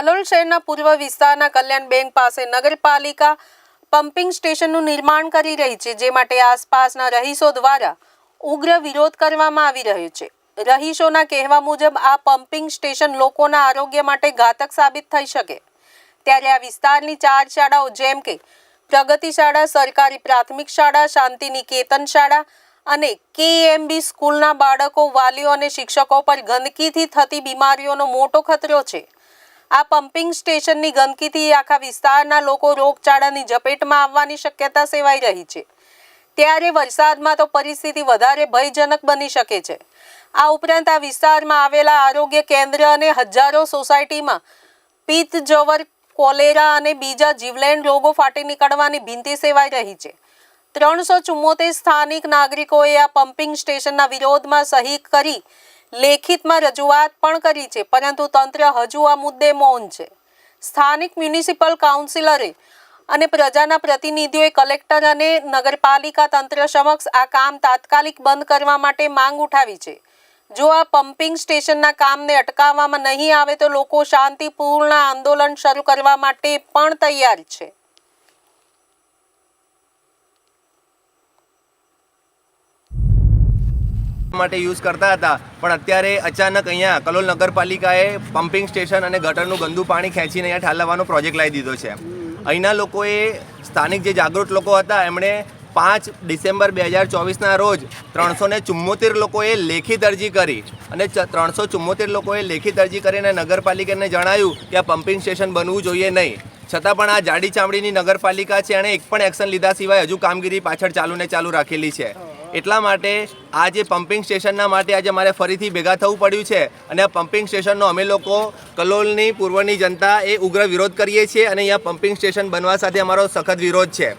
કલોલ શહેરના પૂર્વ વિસ્તારના કલ્યાણ બેંક પાસે નગરપાલિકા પમ્પિંગ સ્ટેશનનું નિર્માણ કરી રહી છે, જે માટે આસપાસના રહીશો દ્વારા ઉગ્ર વિરોધ કરવામાં આવી રહ્યો છે. રહીશોના કહેવા મુજબ, આ પમ્પિંગ સ્ટેશન લોકોના આરોગ્ય માટે ઘાતક સાબિત થઈ શકે. ત્યારે આ વિસ્તારની ચાર શાળાઓ જેમ કે પ્રગતિ શાળા, સરકારી પ્રાથમિક શાળા શાંતિ નિકેતન શાળા અને કેએમબી સ્કૂલના બાળકો, વાલીઓ અને શિક્ષકો પર ગંદકીથી થતી બીમારીઓનો મોટો ખતરો છે. આ પમ્પિંગ સ્ટેશનની ગંદકીથી આખા વિસ્તારના લોકો રોગચાળાની ઝપેટમાં આવવાની શક્યતા સેવાઈ રહી છે. ત્યારે વરસાદમાં તો પરિસ્થિતિ વધારે ભયજનક બની શકે છે. આ ઉપરાંત આ વિસ્તારમાં આવેલા આરોગ્ય કેન્દ્ર અને હજારો સોસાયટીમાં પિત્ત, જવર, કોલેરા અને બીજા જીવલેણ રોગો ફાટી નીકળવાની ભીંતી સેવાઈ રહી છે. ત્રણસો ચુમ્મોતેર સ્થાનિક નાગરિકોએ આ પમ્પિંગ સ્ટેશનના વિરોધમાં સહી કરી લેખિતમાં રજૂઆત પણ કરી છે, પરંતુ તંત્ર હજુ આ મુદ્દે મૌન છે. સ્થાનિક મ્યુનિસિપલ કાઉન્સિલરે અને પ્રજાના પ્રતિનિધિઓએ કલેક્ટર અને નગરપાલિકા તંત્ર સમક્ષ આ કામ તાત્કાલિક બંધ કરવા માટે માંગ ઉઠાવી છે. જો આ પમ્પિંગ સ્ટેશનના કામને અટકાવવામાં નહીં આવે તો લોકો શાંતિપૂર્ણ આંદોલન શરૂ કરવા માટે પણ તૈયાર છે. માટે યુઝ કરતા હતા. પણ અત્યારે અચાનક અહીંયા કલોલ નગરપાલિકાએ પમ્પિંગ સ્ટેશન અને ગટરનું ગંદુ પાણી ખેંચીને અહીંયા ઠાલવવાનો પ્રોજેક્ટ લાવી દીધો છે. અહીંના લોકોએ સ્થાનિક જે જાગૃત લોકો હતા, એમણે પાંચ ડિસેમ્બર બે હજાર ચોવીસના રોજ ત્રણસો ને ચુમ્મોતેર લોકોએ લેખિત અરજી કરી અને ત્રણસો ચુમ્મોતેર લોકોએ લેખિત અરજી કરીને નગરપાલિકાને જણાવ્યું કે આ પમ્પિંગ સ્ટેશન બનવું જોઈએ નહીં. છતાં પણ આ જાડી ચામડીની નગરપાલિકા છે, એણે એક પણ એક્શન લીધા સિવાય હજુ કામગીરી પાછળ ચાલુ ને ચાલુ રાખેલી છે. એટલા માટે આ જે પમ્પિંગ સ્ટેશનના માટે આજે મારે ફરીથી ભેગા થવું પડ્યું છે. અને આ પમ્પિંગ સ્ટેશનનો અમે લોકો કલોલની પૂર્વની જનતા એ ઉગ્ર વિરોધ કરીએ છીએ અને અહીંયા પમ્પિંગ સ્ટેશન બનવા સાથે અમારો સખત વિરોધ છે.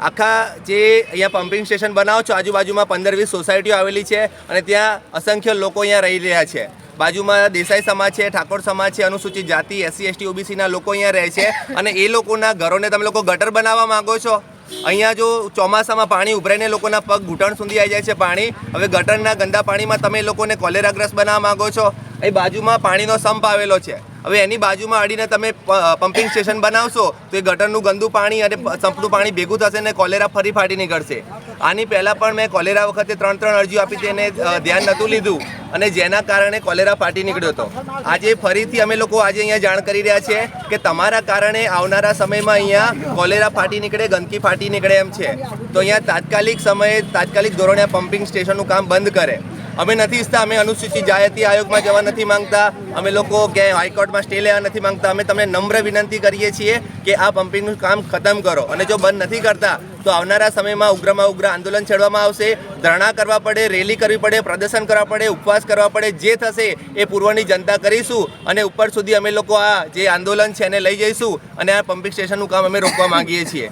આખા જે અહીંયા પમ્પિંગ સ્ટેશન બનાવો છો, આજુબાજુમાં પંદર વીસ સોસાયટીઓ આવેલી છે અને ત્યાં અસંખ્ય લોકો અહીંયા રહી રહ્યા છે. બાજુમાં દેસાઈ સમાજ છે, ઠાકોર સમાજ છે, અનુસૂચિત જાતિ, એસસી, એસટી ઓબીસીના લોકો અહીંયા રહે છે અને એ લોકોના ઘરોને તમે લોકો ગટર બનાવવા માંગો છો? અહીંયા જો ચોમાસામાં પાણી ઉભરાઈને લોકોના પગ ઘૂંટણ સુધી આવી જાય છે પાણી, હવે ગટરના ગંદા પાણીમાં તમે લોકોને કોલેરાગ્રસ્ત બનાવવા માગો છો, એ બાજુમાં પાણીનો સંપ આવેલો છે. હવે એની બાજુમાં અડીને તમે પમ્પિંગ સ્ટેશન બનાવશો, તો એ ગટરનું ગંદુ પાણી અને સંપનું પાણી ભેગું થશે ને કોલેરા ફરી ફાટી નીકળશે. આની પહેલાં પણ મેં કોલેરા વખતે ત્રણ ત્રણ અરજીઓ આપી તેને ધ્યાન નહોતું લીધું. અને જેના કારણે કોલેરા ફાટી નીકળ્યો હતો. આજે ફરીથી અમે લોકો આજે અહીંયા જાણ કરી રહ્યા છીએ કે તમારા કારણે આવનારા સમયમાં અહીંયા કોલેરા ફાટી નીકળે, ગંદકી ફાટી નીકળે એમ છે. તો અહીંયા તાત્કાલિક સમયે તાત્કાલિક ધોરણે આ પમ્પિંગ સ્ટેશનનું કામ બંધ કરે. અમે નથી ઈચ્છતા, અમે અનુસૂચિત જાતિ આયોગમાં જવા નથી માંગતા. અમે લોકો ક્યાંય હાઈકોર્ટમાં સ્ટે લેવા નથી માંગતા. અમે તમને નમ્ર વિનંતી કરીએ છીએ કે આ પમ્પિંગનું કામ ખતમ કરો. અને જો બંધ નથી કરતા, તો આવનારા સમયમાં ઉગ્રમાં ઉગ્ર આંદોલન છેડવામાં આવશે. ધરણા કરવા પડે, રેલી કરવી પડે, પ્રદર્શન કરવા પડે, ઉપવાસ કરવા પડે, જે થશે એ પૂર્વની જનતા કરીશું. અને ઉપર સુધી અમે લોકો આ જે આંદોલન છે એને લઈ જઈશું. અને આ પમ્પિંગ સ્ટેશનનું કામ અમે રોકવા માંગીએ છીએ.